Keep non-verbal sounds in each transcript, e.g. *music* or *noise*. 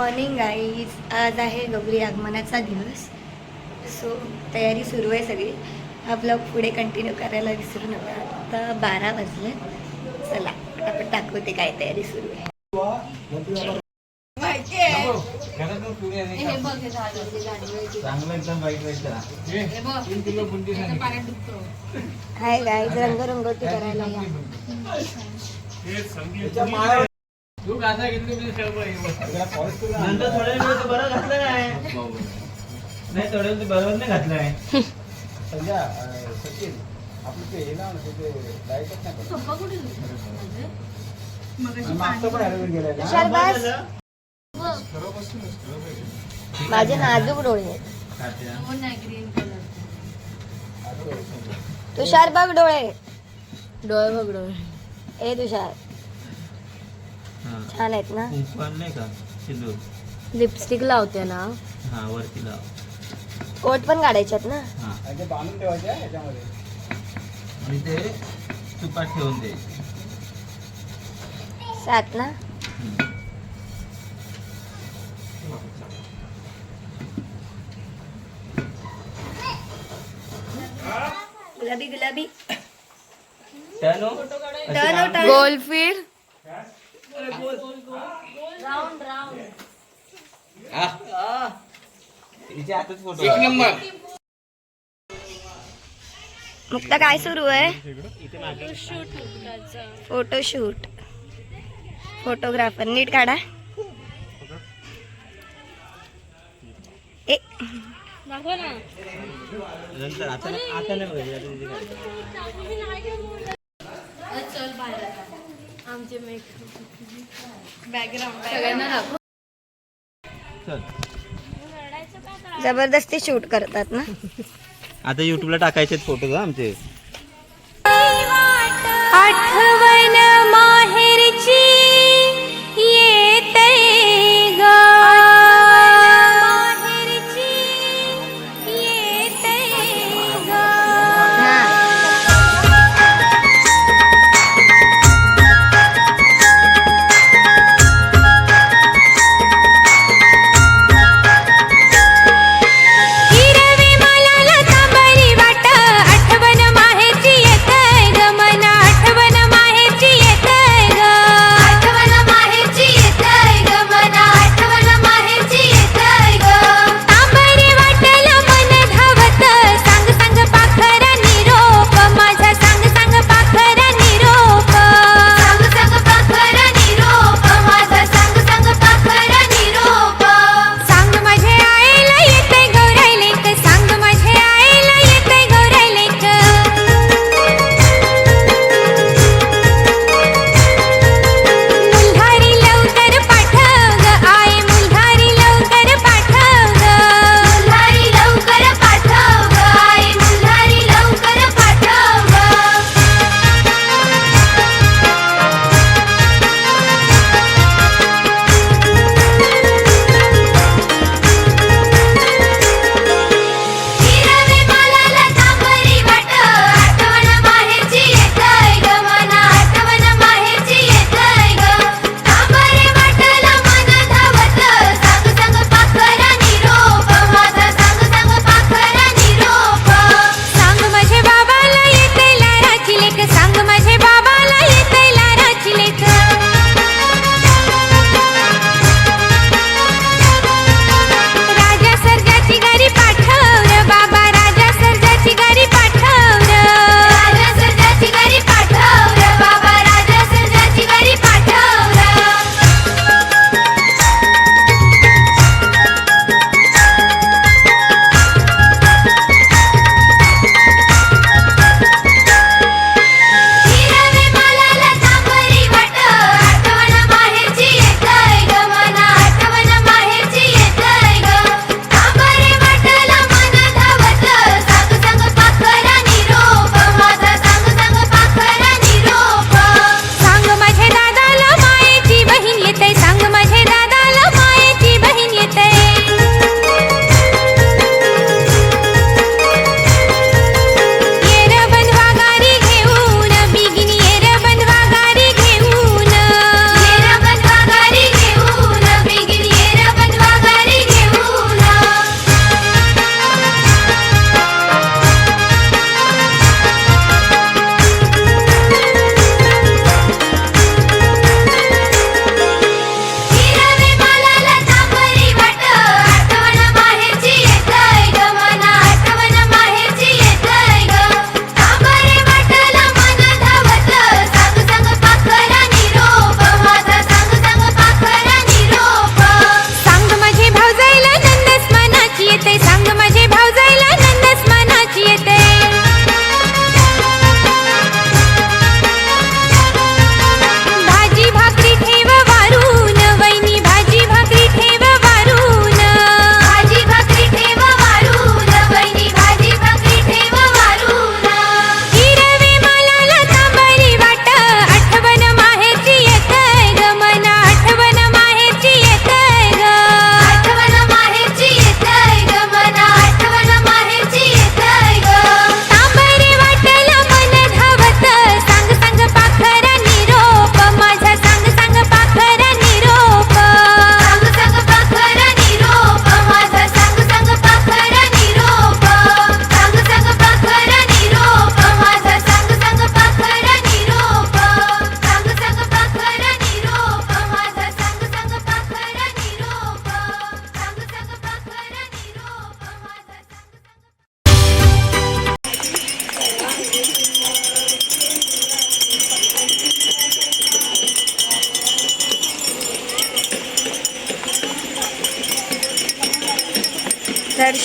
Morning guys आज आहे गौरी आगमनाचा दिवस. सो तयारी सुरू आहे सगळी. हा ब्लॉग पुढे कंटिन्यू करायला विसरू नका. आता बारा वाजले. चला आपण दाखवते काय तयारी सुरू आहे. गाईज रंगरंगोटी करायला तू गाथा घेतली नंतर थोड्या वेळ ते बरं घातलं काय? *laughs* नाही थोड्या वेळ ते बरोबर नाही घातलं आहे *laughs* संध्या सचिन आपलं ते हे ना ते नाही. मागचं पण गेलंय माझे नाजूक डोळे आहेत. तुषार बघ डोळे. डोळे बघ डोळे. ए तुषार. छान आहेत ना? कुंकू नाही का? सिंदूर. लिपस्टिक लावते ना. हा वरती लाव. कोट पण काढायच्यात ना? हा. आणि ते बांधून ठेवायचे आहे ह्याच्यामध्ये आणि ते तुपात ठेवून दे. सात ना? गुलाबी गुलाबी. टर्न गोल फिर. तिच्या हातात फोटो एक नंबर. मुक्ता काय सुरू आहे? फोटोशूट फोटोग्राफर नीट काढा. ए. नंतर आता नाही- आता नाही बघायची आता तिथे काढ. चल. जबरदस्ती शूट करतात ना. आता युट्यूबला टाकायचे फोटो का आमचे. आठवण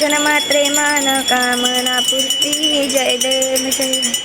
दर्शन मात्रे मान कामना पूर्ती जय देव जय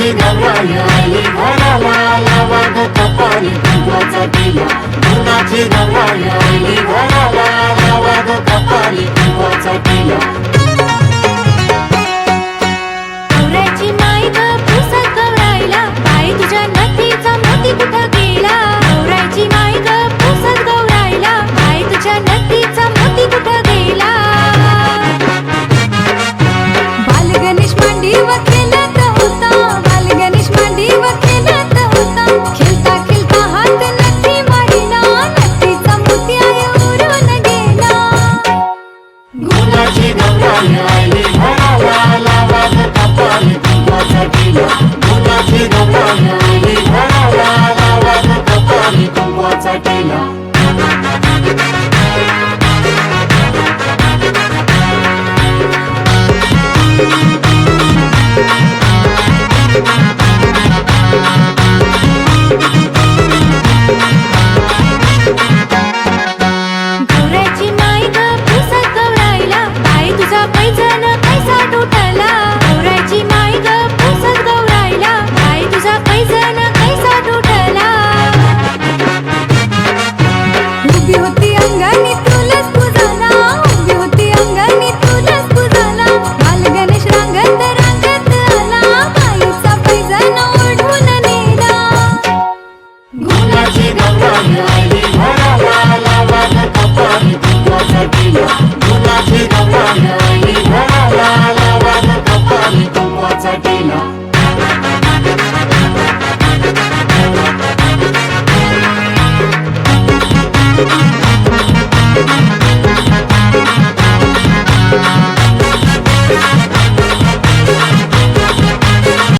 माझी नवाई आली घराला लावा गं कपाळी दिव्याचा दिवा गुणाची नवाई आली घराला